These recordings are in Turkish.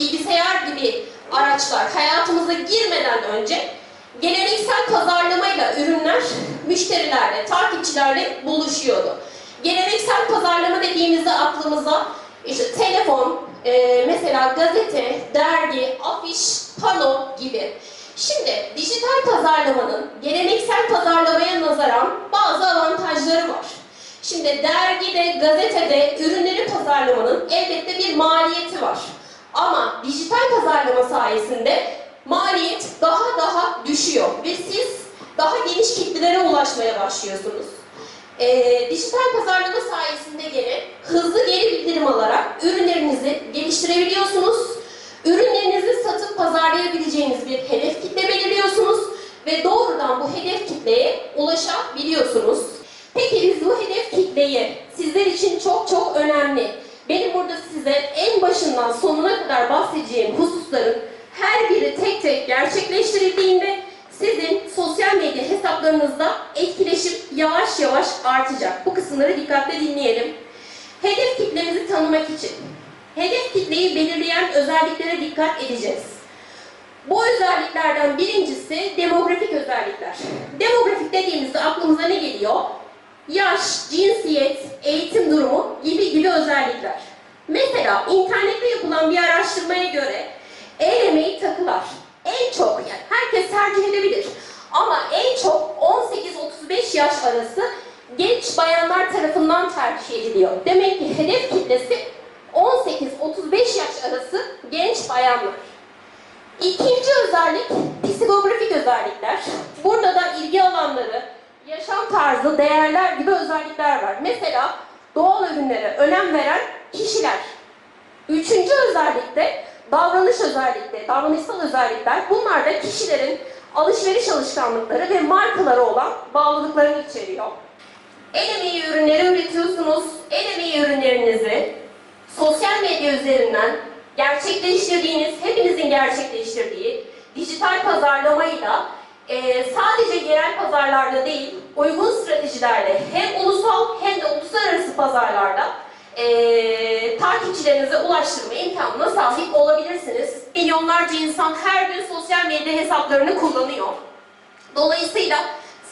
bilgisayar gibi araçlar hayatımıza girmeden önce geleneksel pazarlamayla ürünler müşterilerle, takipçilerle buluşuyordu. Geleneksel pazarlama dediğimizde aklımıza işte telefon, e, mesela gazete, dergi, afiş, pano gibi. Şimdi dijital pazarlamanın geleneksel pazarlamaya nazaran bazı avantajları var. Şimdi dergide, gazetede ürünleri pazarlamanın elbette bir maliyeti var. Ama dijital pazarlama sayesinde maliyet daha daha düşüyor ve siz daha geniş kitlelere ulaşmaya başlıyorsunuz. Ee, dijital pazarlama sayesinde gene hızlı geri bildirim alarak ürünlerinizi geliştirebiliyorsunuz. Ürünlerinizi satıp pazarlayabileceğiniz bir hedef kitle belirliyorsunuz ve doğrudan bu hedef kitleye ulaşabiliyorsunuz. Peki biz bu hedef kitleyi sizler için çok çok önemli. Benim burada size en başından sonuna kadar bahsedeceğim hususların her biri tek tek gerçekleştirildiğinde sizin sosyal medya hesaplarınızda etkileşim yavaş yavaş artacak. Bu kısımları dikkatle dinleyelim. Hedef kitlemizi tanımak için hedef kitleyi belirleyen özelliklere dikkat edeceğiz. Bu özelliklerden birincisi demografik özellikler. Demografik dediğimizde aklımıza ne geliyor? Yaş, cinsiyet, eğitim durumu gibi gibi özellikler. Mesela internette yapılan bir araştırmaya göre el emeği takılar. En çok yani herkes tercih edebilir. Ama en çok 18-35 yaş arası genç bayanlar tarafından tercih ediliyor. Demek ki hedef kitlesi 18-35 yaş arası genç bayanlar. İkinci özellik psikografik özellikler. Burada da ilgi alanları, yaşam tarzı, değerler gibi özellikler var. Mesela doğal ürünlere önem veren kişiler. Üçüncü özellik de davranış özellikleri, davranışsal özellikler. Bunlar da kişilerin alışveriş alışkanlıkları ve markaları olan bağlılıklarını içeriyor. El emeği ürünleri üretiyorsunuz. El emeği ürünlerinizi sosyal medya üzerinden gerçekleştirdiğiniz, hepinizin gerçekleştirdiği dijital pazarlamayla e, sadece yerel pazarlarda değil, uygun stratejilerle hem ulusal hem de uluslararası pazarlarda e, takipçilerinize ulaştırma imkanına sahip olabilirsiniz. Milyonlarca insan her gün sosyal medya hesaplarını kullanıyor. Dolayısıyla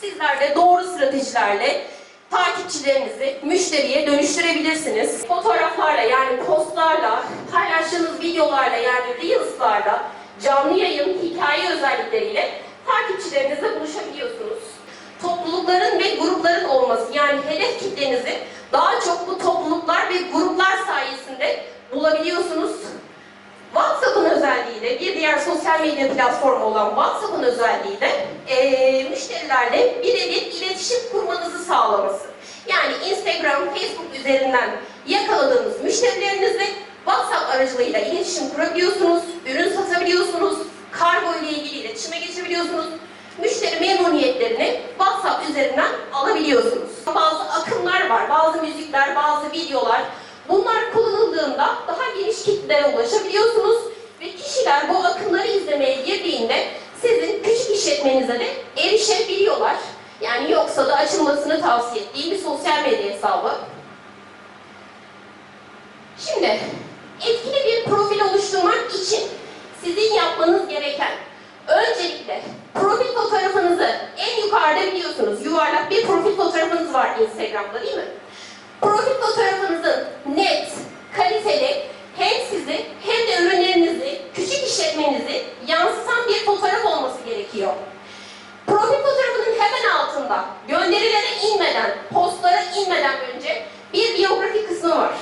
sizler de doğru stratejilerle takipçilerinizi müşteriye dönüştürebilirsiniz. Fotoğraflarla yani postlarla, paylaştığınız videolarla yani reels'larla, canlı yayın, hikaye özellikleriyle takipçilerinizle buluşabiliyorsunuz. Toplulukların ve grupların olması yani hedef kitlenizi daha çok bu topluluklar ve gruplar sayesinde bulabiliyorsunuz. WhatsApp'ın özelliğiyle, bir diğer sosyal medya platformu olan WhatsApp'ın özelliğiyle eee müşterilerle birebir iletişim kurmanızı sağlaması. Yani Instagram, Facebook üzerinden yakaladığınız müşterilerinizle WhatsApp aracılığıyla iletişim kurabiliyorsunuz, ürün satabiliyorsunuz, kargo ile ilgili iletişime geçebiliyorsunuz, müşteri memnuniyetlerini WhatsApp üzerinden alabiliyorsunuz. Bazı akımlar var, bazı müzikler, bazı videolar. Bunlar kullanıldığında daha geniş kitlelere ulaşabiliyorsunuz ve kişiler bu akımları izlemeye girdiğinde sizin küçük işletmenize de erişebiliyorlar. Yani yoksa da açılmasını tavsiye ettiğim bir sosyal medya hesabı. Şimdi etkili bir profil oluşturmak için sizin yapmanız gereken öncelikle profil fotoğrafınızı en yukarıda biliyorsunuz yuvarlak Instagram'da değil mi? Profil fotoğrafınızın net, kaliteli hem sizi hem de ürünlerinizi, küçük işletmenizi yansıtan bir fotoğraf olması gerekiyor. Profil fotoğrafının hemen altında gönderilere inmeden, postlara inmeden önce bir biyografi kısmı var.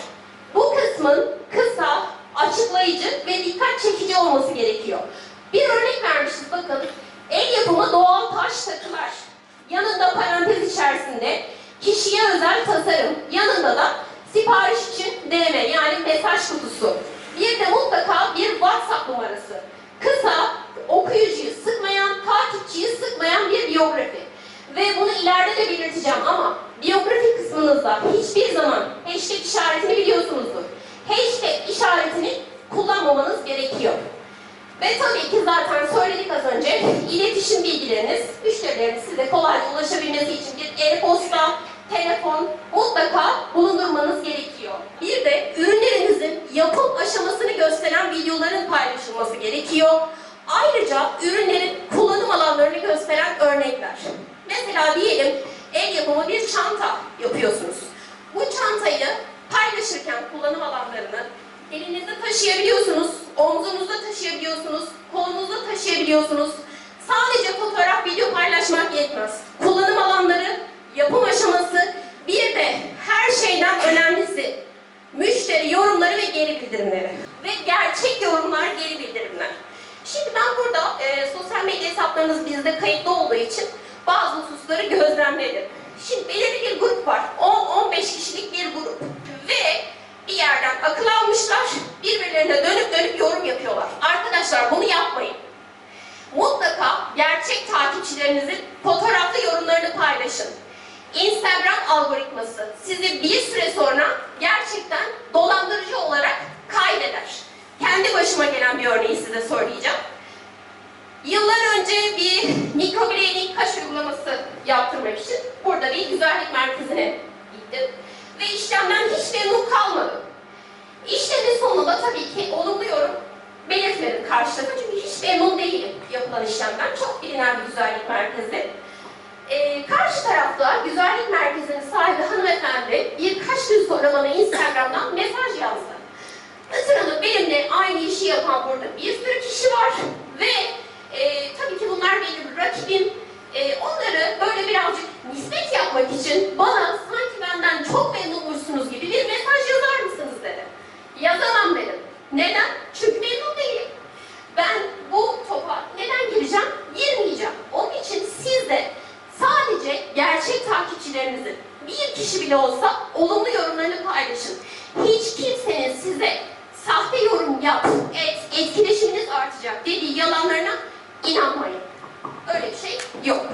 Bu kısmın kısa, açıklayıcı ve dikkat çekici olması gerekiyor. Bir örnek vermişiz bakın. El yapımı doğal taş takılar. Yanında parantez içerisinde kişiye özel tasarım. Yanında da sipariş için DM yani mesaj kutusu. Bir de mutlaka bir WhatsApp numarası. Kısa, okuyucuyu sıkmayan, takipçiyi sıkmayan bir biyografi. Ve bunu ileride de belirteceğim ama biyografi kısmınızda hiçbir zaman hashtag işaretini biliyorsunuzdur. Hashtag işaretini kullanmamanız gerekiyor. Ve tabii ki zaten söyledik az önce, iletişim bilgileriniz, müşterilerin size kolayca ulaşabilmesi için bir e-posta, telefon mutlaka bulundurmanız gerekiyor. Bir de ürünlerinizin yapım aşamasını gösteren videoların paylaşılması gerekiyor. Ayrıca ürünlerin kullanım alanlarını gösteren örnekler. Mesela diyelim el yapımı bir çanta yapıyorsunuz. Bu çantayı paylaşırken kullanım alanlarını elinizde taşıyabiliyorsunuz, omzunuzda taşıyabiliyorsunuz, kolunuzda taşıyabiliyorsunuz. Sadece fotoğraf, video paylaşmak yetmez. Kullanım alanları, yapım aşaması, bir de her şeyden önemlisi müşteri yorumları ve geri bildirimleri. Ve gerçek yorumlar, geri bildirimler. Şimdi ben burada e, sosyal medya hesaplarınız bizde kayıtlı olduğu için bazı hususları gözlemledim. Şimdi belirli bir grup var. 10-15 kişilik bir grup. Ve bir yerden akıl almışlar, birbirlerine dönüp dönüp yorum yapıyorlar. Arkadaşlar bunu yapmayın. Mutlaka gerçek takipçilerinizin fotoğraflı yorumlarını paylaşın. Instagram algoritması sizi bir süre sonra gerçekten dolandırıcı olarak kaydeder. Kendi başıma gelen bir örneği size söyleyeceğim. Yıllar önce bir mikroblading kaş uygulaması yaptırmak için burada bir güzellik merkezine gittim. Ve işlemden hiç memnun kalmadım. İşlemin sonunda tabii ki olumlu yorum belirtmedim karşı tarafa çünkü hiç memnun değilim yapılan işlemden. Çok bilinen bir güzellik merkezi. Ee, karşı tarafta bana Instagram'dan mesaj yazdı. Hanım benimle aynı işi yapan burada bir sürü kişi var ve e, tabii ki bunlar benim rakibim. E, onları böyle birazcık nispet yapmak için bana sanki benden çok memnunmuşsunuz gibi bir mesaj yazar mısınız dedi. Yazamam dedim. Neden? Çünkü memnun değilim. Ben bu topa neden gireceğim? Girmeyeceğim. Onun için siz de sadece gerçek takipçilerinizin bir kişi bile olsa olumlu yorumlarını paylaşın. Hiç kimsenin size sahte yorum yap, et, etkileşiminiz artacak dediği yalanlarına inanmayın. Öyle bir şey yok.